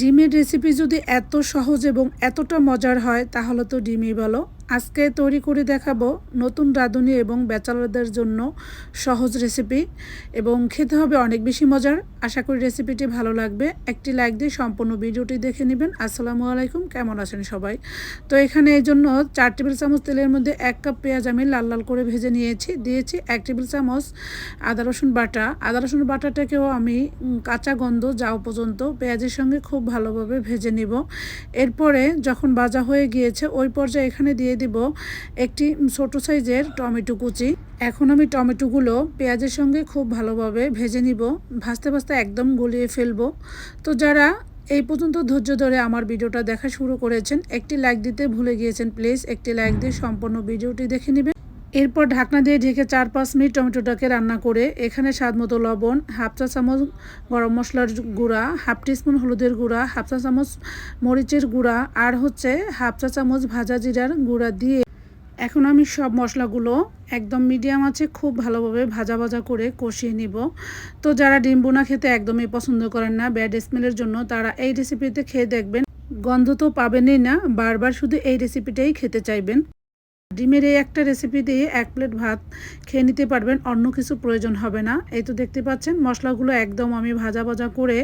ডিমের রেসিপি যদি এত সহজ এবং এতটা মজার হয় তাহলে তো ডিমই বলো। আজকে তৈরি করে দেখাবো নতুন রাঁধুনি এবং ব্যাচেলারদের জন্য সহজ রেসিপি এবং খেতে হবে অনেক বেশি মজার। আশা করি রেসিপিটি ভালো লাগবে। একটি লাইক দিয়ে সম্পূর্ণ ভিডিওটি দেখে নেবেন। আসসালামু আলাইকুম, কেমন আছেন সবাই? তো এখানে এই জন্য চার টেবিল চামচ তেলের মধ্যে এক কাপ পেঁয়াজ আমি লাল লাল করে ভেজে নিয়েছি। দিয়েছি এক টেবিল চামচ আদা, রসুন বাটা। আদা, রসুন বাটাটাকেও আমি কাঁচা গন্ধ যাও পর্যন্ত পেঁয়াজের সঙ্গে খুব ভালোভাবে ভেজে নিব। এরপরে যখন ভাজা হয়ে গিয়েছে, ওই পর্যায়ে এখানে দিয়ে দিব একটি ছোট সাইজের টমেটো কুচি। এখন আমি টমেটোগুলো পেঁয়াজের সঙ্গে খুব ভালোভাবে ভেজে নিব। ভাজতে ভাজতে একদম গলিয়ে ফেলব। তো যারা এই পর্যন্ত ধৈর্য ধরে আমার ভিডিওটা দেখা শুরু করেছেন, একটি লাইক দিতে ভুলে গিয়েছেন প্লিজ একটি লাইক দিয়ে সম্পূর্ণ ভিডিওটি দেখে নেবেন। এরপর ঢাকনা দিয়ে ঢেকে চার পাঁচ মিনিট টমেটোটাকে রান্না করে এখানে স্বাদ মতো লবণ, হাফ চা চামচ গরম মশলার গুঁড়া, হাফ টিস্পুন হলুদের গুঁড়া, হাফ চা চামচ মরিচের গুঁড়া আর হচ্ছে হাফ চা চামচ ভাজা জিরার গুঁড়া দিয়ে এখন আমি সব মশলাগুলো একদম মিডিয়াম আছে খুব ভালোভাবে ভাজা ভাজা করে কষিয়ে নিব। তো যারা ডিম বোনা খেতে একদমই পছন্দ করেন না, ব্যাড স্মেলের জন্য, তারা এই রেসিপিতে খেয়ে দেখবেন। গন্ধ তো পাবেনই না, বারবার শুধু এই রেসিপিটাই খেতে চাইবেন। ডিমের এই একটা রেসিপি দিয়ে এক প্লেট ভাত খেয়ে নিতে পারবেন, অন্য কিছু প্রয়োজন হবে না। এই তো দেখতে পাচ্ছেন, মশলাগুলো একদম আমি ভাজা ভাজা করে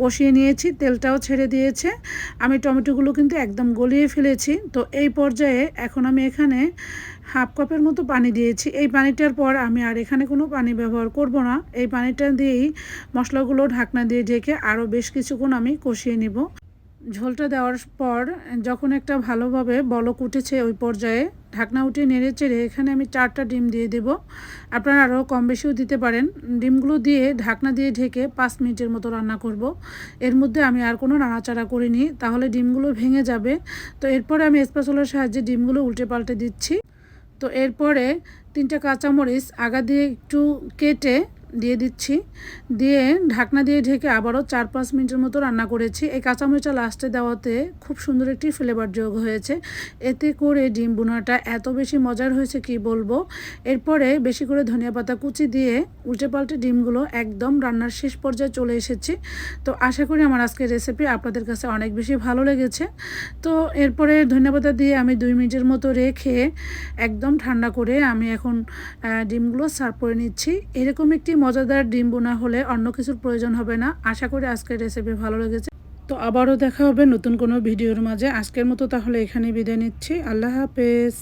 কষিয়ে নিয়েছি, তেলটাও ছেড়ে দিয়েছে। আমি টমেটোগুলো কিন্তু একদম গলিয়ে ফেলেছি। তো এই পর্যায়ে এখন আমি এখানে হাফ কাপের মতো পানি দিয়েছি। এই পানিটার পর আমি আর এখানে কোনো পানি ব্যবহার করব না। এই পানিটা দিয়েই মশলাগুলো ঢাকনা দিয়ে ঢেকে আরও বেশ কিছুক্ষণ আমি কষিয়ে নিব। ঝোলটা দেওয়ার পর যখন একটা ভালোভাবে বলক উঠেছে ওই পর্যায়ে ঢাকনা উঠিয়ে নেড়ে চেড়ে এখানে আমি চারটা ডিম দিয়ে দেব। আপনারা আরও কম বেশিও দিতে পারেন। ডিমগুলো দিয়ে ঢাকনা দিয়ে ঢেকে পাঁচ মিনিটের মতো রান্না করব। এর মধ্যে আমি আর কোনো নাড়াচাড়া করিনি, তাহলে ডিমগুলো ভেঙে যাবে। তো এরপরে আমি স্পেশালের সাহায্যে ডিমগুলো উল্টে পাল্টে দিচ্ছি। তো এরপরে তিনটা কাঁচামরিচ আগা দিয়ে একটু কেটে দিয়ে দিচ্ছি। দিয়ে ঢাকনা দিয়ে ঢেকে আবারও চার পাঁচ মিনিটের মতো রান্না করেছি। এই কাঁচামরিচটা লাস্টে দেওয়াতে খুব সুন্দর একটি ফ্লেভার যোগ হয়েছে। এতে করে ডিম বোনাটা এত বেশি মজার হয়েছে কি বলব? এরপরে বেশি করে ধনিয়া পাতা কুচি দিয়ে উল্টে পাল্টে ডিমগুলো একদম রান্নার শেষ পর্যায়ে চলে এসেছি। তো আশা করি আমার আজকের রেসিপি আপনাদের কাছে অনেক বেশি ভালো লেগেছে। তো এরপরে ধনিয়া পাতা দিয়ে আমি দুই মিনিটের মতো রেখে একদম ঠান্ডা করে আমি এখন ডিমগুলো সার্ভ করে নিচ্ছি। এরকম একটি মজাদার ডিম বোনা হলে অন্য কিছুর প্রয়োজন হবে না। আশা করি আজকের রেসিপি ভালো লেগেছে। তো আবারও দেখা হবে নতুন কোনো ভিডিওর মাঝে। আজকের মতো তাহলে এখানে বিদায় নিচ্ছি। আল্লাহ হাফেজ।